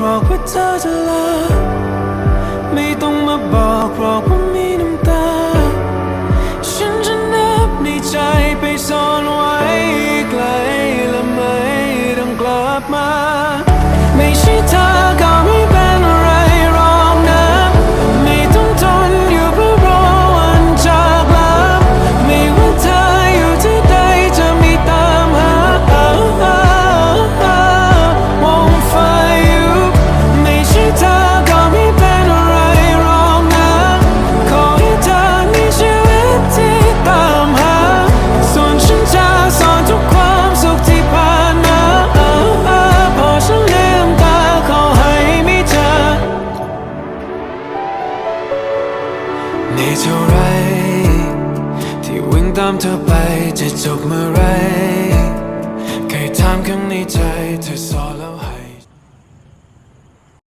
หรอกว่าเธอจะลา ไม่ต้องมาบอกหรอกว่ามีน้ำตา ฉันจะนับในใจไปซ่อนไว้ไกลและไม่ต้องกลับมา นเท่าไร ที่วิ่งตามเธอไปจะจบเมื่อไร เคยถามข้างในใจเธอสอนแล้วให้